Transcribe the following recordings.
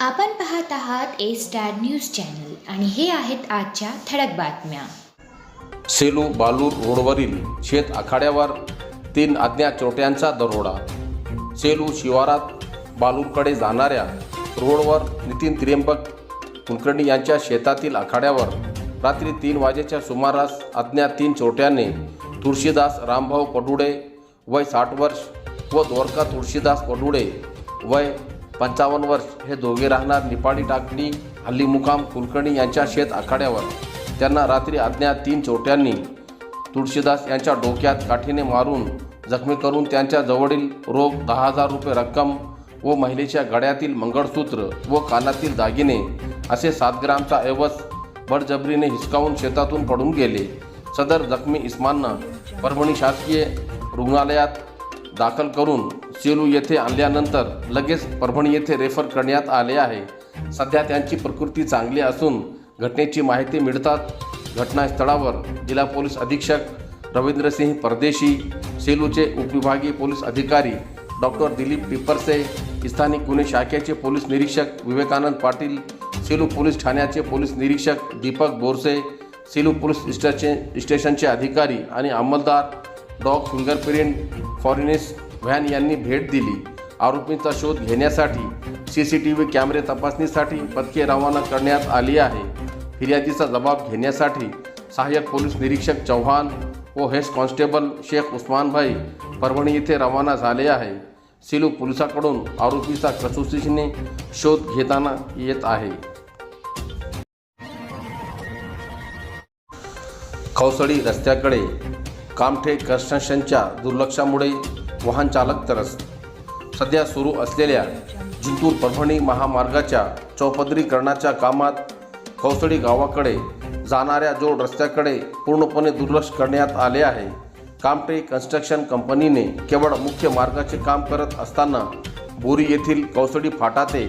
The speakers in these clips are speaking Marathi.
आपण पाहत आहात ए स्टार न्यूज चॅनल आणि हे आहेत आजच्या ठळक बातम्या. सेलू बालूर रोडवरील शेत आखाड्यावर तीन अज्ञात चोरट्यांचा दरोडा. सेलू शिवारात बालूरकडे जाणाऱ्या रोडवर नितीन त्र्यंबक कुलकर्णी यांच्या शेतातील आखाड्यावर रात्री तीन वाजेच्या सुमारास अज्ञात तीन चोरट्यांनी तुळशीदास रामभाऊ पडुडे वय साठ वर्ष व द्वारका तुळशीदास पडुडे वय पंचावन्न वर्ष हे दोघे राहणार निपाणी टाकणी हल्ली मुकाम कुलकर्णी यांच्या शेत आखाड्यावर. त्यांना रात्री अज्ञात तीन चोट्यांनी तुळशीदास यांच्या डोक्यात काठीने मारून जखमी करून त्यांच्या जवळील रोख दहा हजार रुपये रक्कम व महिलेच्या गळ्यातील मंगळसूत्र व कानातील दागिने असे सात ग्रामचा ऐवज बडजबरीने हिसकावून शेतातून पडून गेले. सदर जखमी इस्मांना परभणी शासकीय रुग्णालयात दाखल करून सेलू येथे आणल्यानंतर लगेच परभणी येथे रेफर करण्यात आले आहे. सध्या त्यांची प्रकृती चांगली असून घटनेची माहिती मिळताच घटनास्थळावर जिल्हा पोलीस अधीक्षक रवींद्रसिंह परदेशी सेलूचे उपविभागीय पोलीस अधिकारी डॉक्टर दिलीप पिपरसे स्थानिक गुन्हे शाखेचे पोलीस निरीक्षक विवेकानंद पाटील सेलू पोलीस ठाण्याचे पोलीस निरीक्षक दीपक बोरसे सेलू पोलीस स्टेशन स्टेशनचे अधिकारी आणि अंमलदार डॉग फिंगरप्रिंट फॉरेनिस्ट व्हॅन यांनी भेट दिली. आरोपींचा शोध घेण्यासाठी सी सी टी व्ही कॅमेरे तपासणीसाठी पथके रवाना करण्यात आली आहे. फिर्यादीचा जबाब घेण्यासाठी सहाय्यक पोलीस निरीक्षक चव्हाण व हेड कॉन्स्टेबल शेख उस्मानभाई परभणी येथे रवाना झाले आहे. सिलू पोलिसाकडून आरोपीचा कसोशीने शोध घेताना येत आहे. खवसळी रस्त्याकडे कामठे कन्स्ट्रक्शनच्या दुर्लक्षामुळे वाहन चालक त्रस्त सध्या सुरू असलेल्या जिंतूर परभणी महामार्गाच्या चौपदरीकरणाच्या कामात कौसडी गावाकडे जाणाऱ्या जोड रस्त्याकडे पूर्णपणे दुर्लक्ष करण्यात आले आहे कामटे कन्स्ट्रक्शन कंपनीने केवळ मुख्य मार्गाचे काम करत असताना बोरी येथील कौसडी फाटा ते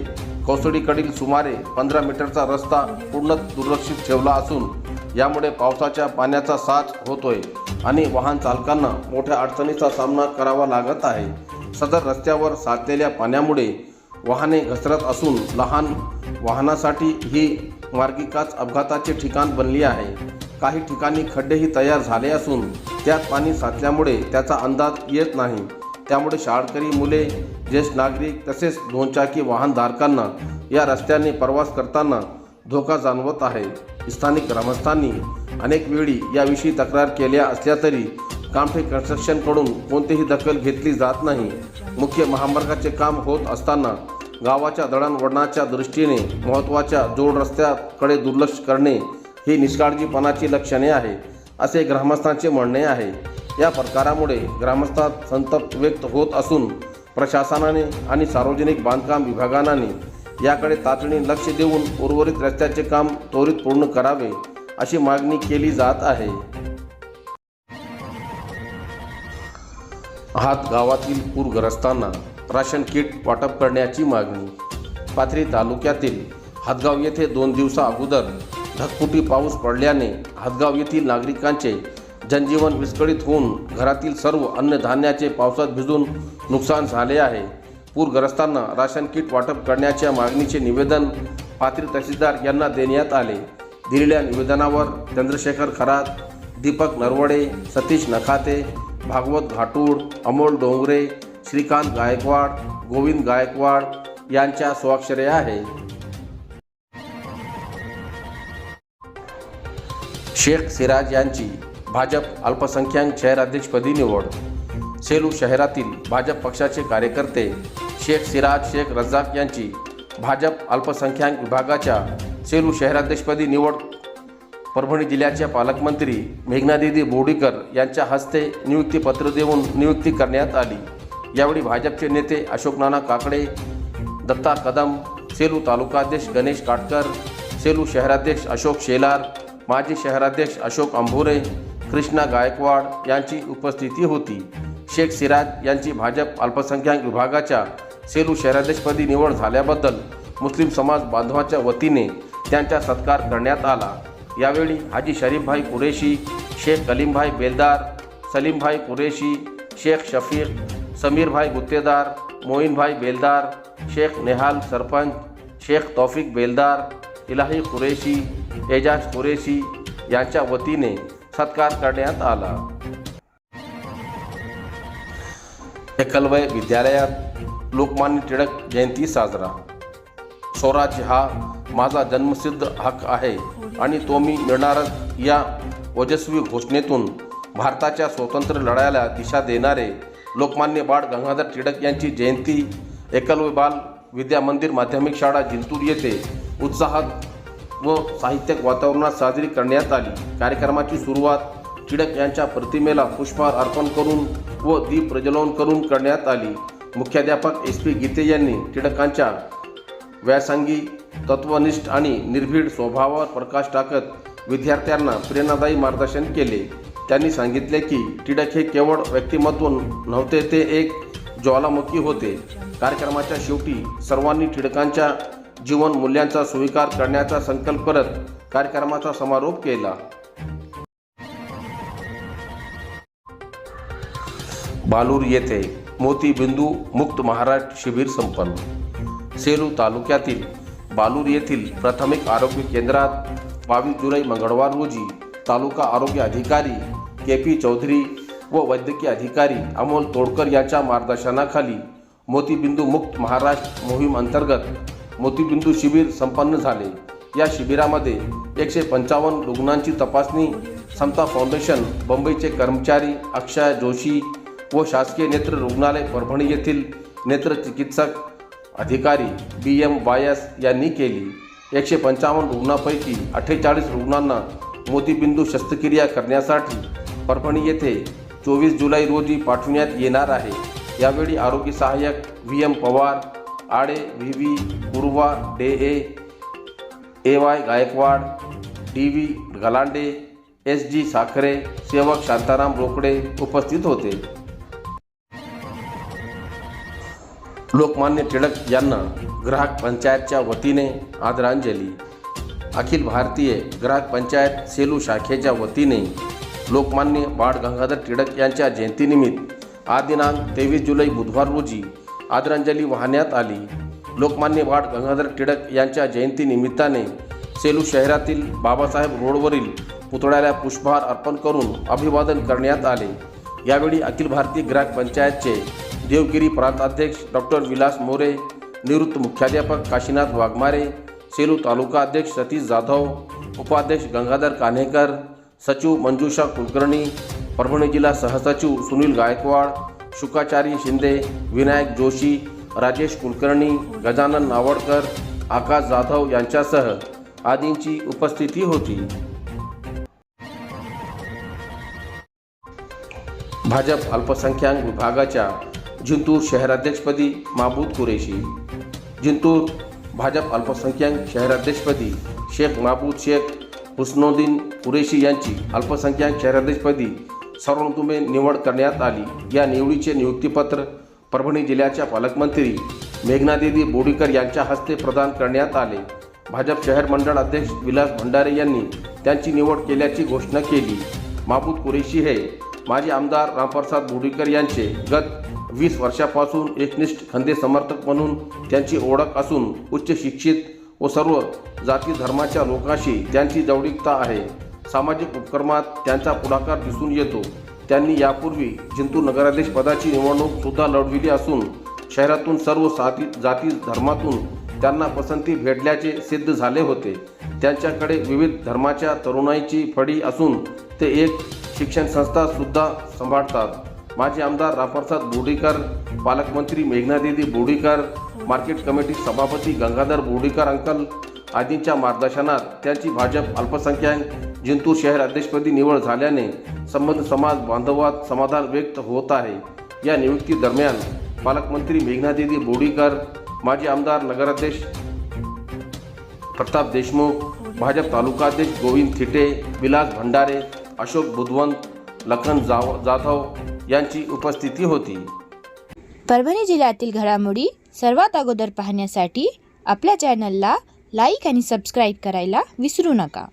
कौसडीकडील सुमारे पंधरा मीटरचा रस्ता पूर्ण दुर्लक्षित ठेवला असून यामुळे पावसाच्या पाण्याचा साच होतोय. आणि वाहन चालकांना मोठ्या अडचणीचा सामना करावा लागत आहे. सदर रस्त्यावर साचलेल्या पाण्यामुळे वाहने घसरत असून लहान वाहनासाठी ही मार्गिकाच अपघाताचे ठिकाण बनली आहे. काही ठिकाणी खड्डेही तयार झाले असून त्यात पाणी साचल्यामुळे त्याचा अंदाज येत नाही. त्यामुळे शाळकरी मुले ज्येष्ठ नागरिक तसेच दोनचाकी वाहनधारकांना या रस्त्याने प्रवास करताना धोका जाणवत आहे. स्थानिक ग्रामस्थांनी अनेक वेळी याविषयी तक्रार केल्या असल्या तरी कामठे कन्स्ट्रक्शनकडून कोणतीही दखल घेतली जात नाही. मुख्य महामार्गाचे काम होत असताना गावाच्या दळणवळणाच्या दृष्टीने महत्त्वाच्या जोड रस्त्याकडे दुर्लक्ष करणे ही निष्काळजीपणाची लक्षणे आहे असे ग्रामस्थांचे म्हणणे आहे. या प्रकारामुळे ग्रामस्थात संतप्त व्यक्त होत असून प्रशासनाने आणि सार्वजनिक बांधकाम विभागाने याकडे तातडीने लक्ष देऊन उर्वरित रस्त्याचे काम त्वरित पूर्ण करावे. अशी मागणी केली जात आहे. हात गावातील पूरग्रस्तांना राशन किट वाटप करण्याची मागणी. पाथरी तालुक्यातील हातगाव येथे दोन दिवसा अगोदर ढगफुटी पाऊस पडल्याने हातगाव येथील नागरिकांचे जनजीवन विस्कळीत होऊन घरातील सर्व अन्नधान्याचे पावसात भिजून नुकसान झाले आहे. पूरग्रस्तांना राशन किट वाटप करण्याच्या मागणीचे निवेदन पाथरी तहसीलदार यांना देण्यात आले. दिलेल्या निवेदनावर चंद्रशेखर खरात दीपक नरवडे सतीश नखाते भागवत घाटूड अमोल डोंगरे श्रीकांत गायकवाड गोविंद गायकवाड यांच्या स्वाक्षरे आहे. शेख सिराज यांची भाजप अल्पसंख्याक शहराध्यक्षपदी निवड. सेलू शहरातील भाजप पक्षाचे कार्यकर्ते शेख सिराज शेख रज्जाक यांची भाजप अल्पसंख्याक विभागाच्या सेलू शहराध्यक्षपदी निवड परभणी जिल्ह्याच्या पालकमंत्री मेघनादिदी बोर्डीकर यांच्या हस्ते नियुक्तीपत्र देऊन नियुक्ती करण्यात आली. यावेळी भाजपचे नेते अशोक नाना काकडे दत्ता कदम सेलू तालुकाध्यक्ष गणेश काटकर सेलू शहराध्यक्ष अशोक शेलार माजी शहराध्यक्ष अशोक अंभोरे कृष्णा गायकवाड यांची उपस्थिती होती. शेख सिराज यांची भाजप अल्पसंख्याक विभागाच्या सेलू शहराध्यक्षपदी निवड झाल्याबद्दल मुस्लिम समाज बांधवाच्या वतीने त्यांचा सत्कार करण्यात आला. यावेळी हाजी शरीफभाई कुरेशी शेख कलीमभाई बेलदार सलीमभाई कुरेशी शेख शफीक समीरभाई गुत्तेदार मोईनभाई बेलदार शेख नेहाल सरपंच शेख तौफिक बेलदार इलाही कुरेशी एजाज कुरेशी यांच्या वतीने सत्कार करण्यात आला. एकलवय विद्यालयात लोकमान्य टिळक जयंती साजरा. स्वराज्य हा माझा जन्मसिद्ध हक्क आहे. आणि तो मी मिळणारच या ओजस्वी घोषणेतून भारताच्या स्वातंत्र्य लढ्याला दिशा देणारे लोकमान्य बाळ गंगाधर टिळक यांची जयंती एकलव्य बाल विद्या मंदिर माध्यमिक शाळा जिंतूर येथे उत्साहात व साहित्यिक वातावरणात साजरी करण्यात आली. कार्यक्रमाची सुरुवात टिळक यांच्या प्रतिमेला पुष्पहार अर्पण करून व दीप प्रज्वलन करून करण्यात आली. मुख्याध्यापक एस पी गीते यांनी टिळकांच्या व्यासंगी तत्वनिष्ठ आणि निर्भीड स्वभावावर प्रकाश टाकत विद्यार्थ्यांना प्रेरणादायी मार्गदर्शन केले. त्यांनी सांगितले की टिळक हे केवळ व्यक्तिमत्व नव्हते ते एक ज्वालामुखी होते. कार्यक्रमाच्या शेवटी सर्वांनी टिळकांच्या जीवन मूल्यांचा स्वीकार करण्याचा संकल्प करत कार्यक्रमाचा समारोप केला. बालूर येथे मोती बिंदू मुक्त महाराष्ट्र शिबिर संपन्न. सेलू तालुक्यातील बालूर येथील प्राथमिक आरोग्य केंद्रात बावीस जुलै मंगळवार रोजी तालुका आरोग्य अधिकारी के पी चौधरी व वैद्यकीय अधिकारी अमोल तोडकर यांच्या मार्गदर्शनाखाली मोतीबिंदू मुक्त महाराष्ट्र मोहीम अंतर्गत मोतीबिंदू शिबिर संपन्न झाले. या शिबिरामध्ये एकशे पंचावन्न रुग्णांची तपासणी समता फाउंडेशन बंबईचे कर्मचारी अक्षय जोशी व शासकीय नेत्र रुग्णालय परभणी येथील नेत्र चिकित्सक अधिकारी बी एम वाय एस यांनी केली. एकशे पंचावन्न रुग्णांपैकी अठ्ठेचाळीस रुग्णांना मोतीबिंदू शस्त्रक्रिया करण्यासाठी परभणी येथे चोवीस जुलै रोजी पाठवण्यात येणार आहे. यावेळी आरोग्य सहाय्यक V M Pawar Aade V V Kurwade A A Y Gaikwad D V Galande S G Sakhare सेवक शांताराम रोकडे उपस्थित होते. लोकमान्य टिळक यांना ग्राहक पंचायतच्या वतीने आदरांजली. अखिल भारतीय ग्राहक पंचायत सेलू शाखेच्या वतीने लोकमान्य बाळ गंगाधर टिळक यांच्या जयंतीनिमित्त आज दिनांक तेवीस जुलै बुधवार रोजी आदरांजली वाहण्यात आली. लोकमान्य बाळ गंगाधर टिळक यांच्या जयंतीनिमित्ताने सेलू शहरातील बाबासाहेब रोडवरील पुतळ्याला पुष्पहार अर्पण करून अभिवादन करण्यात आले. यावेळी अखिल भारतीय ग्राहक पंचायतचे देवगिरी प्रांताध्यक्ष डॉक्टर विलास मोरे निवृत्त मुख्याध्यापक काशीनाथ वाघमारे सेलू तालुका अध्यक्ष सतीश जाधव उपाध्यक्ष गंगाधर कान्हेकर सचिव मंजुषा कुलकर्णी परभणी जिल्हा सहसचिव सुनील गायकवाड शुकाचारी शिंदे विनायक जोशी राजेश कुलकर्णी गजानन नावडकर आकाश जाधव यांच्यासह आदींची उपस्थिती होती. भाजप अल्पसंख्याक विभागाच्या जिंतूर शहराध्यक्षपदी माबूद कुरेशी जिंतूर भाजप अल्पसंख्याक शहराध्यक्षपदी शेख माबूद शेख हुस्नोद्दीन कुरेशी यांची अल्पसंख्याक शहराध्यक्षपदी सर्वतुमे निवड करण्यात आली. या निवडीचे नियुक्तीपत्र परभणी जिल्ह्याच्या पालकमंत्री मेघनादेवी बोडीकर यांच्या हस्ते प्रदान करण्यात आले. भाजप शहर मंडळ अध्यक्ष विलास भंडारे यांनी त्यांची निवड केल्याची घोषणा केली. माबूद कुरेशी हे माजी आमदार रामप्रसाद बोडीकर यांचे गत वीस वर्षापासून एकनिष्ठ खंदे समर्थक म्हणून त्यांची ओळख असून उच्च शिक्षित व सर्व जाती धर्माच्या लोकांशी त्यांची जवळीकता आहे. सामाजिक उपक्रमात त्यांचा पुढाकार दिसून येतो. त्यांनी यापूर्वी जिंतूर नगराध्यक्ष पदाची निवडणूक सुद्धा लढविली असून शहरातून सर्व साती जाती धर्मातून त्यांना पसंती भेटल्याचे सिद्ध झाले होते. त्यांच्याकडे विविध धर्माच्या तरुणाईची फडी असून ते एक शिक्षण संस्था सुद्धा सांभाळतात. माजी आमदार रामप्रसाद बोर्डीकर पालकमंत्री मेघनादेवी बोर्डीकर मार्केट कमिटी सभापती गंगाधर बोर्डीकर अंकल आदींच्या मार्गदर्शनात त्यांची भाजप अल्पसंख्याक जिंतूर शहर अध्यक्षपदी निवड झाल्याने संबंध समाज बांधवात समाधान व्यक्त होत आहे. या नियुक्ती दरम्यान पालकमंत्री मेघनादिदी बोर्डीकर माजी आमदार नगराध्यक्ष प्रताप देशमुख भाजप तालुकाध्यक्ष गोविंद थिटे विलास भंडारे अशोक बुधवंत लखन जाव जाधव यांची उपस्थिती होती. परभणी जिल्ह्यातील घडामोडी सर्वात अगोदर पाहण्यासाठी आपल्या चॅनलला लाईक आणि सबस्क्राईब करायला विसरू नका.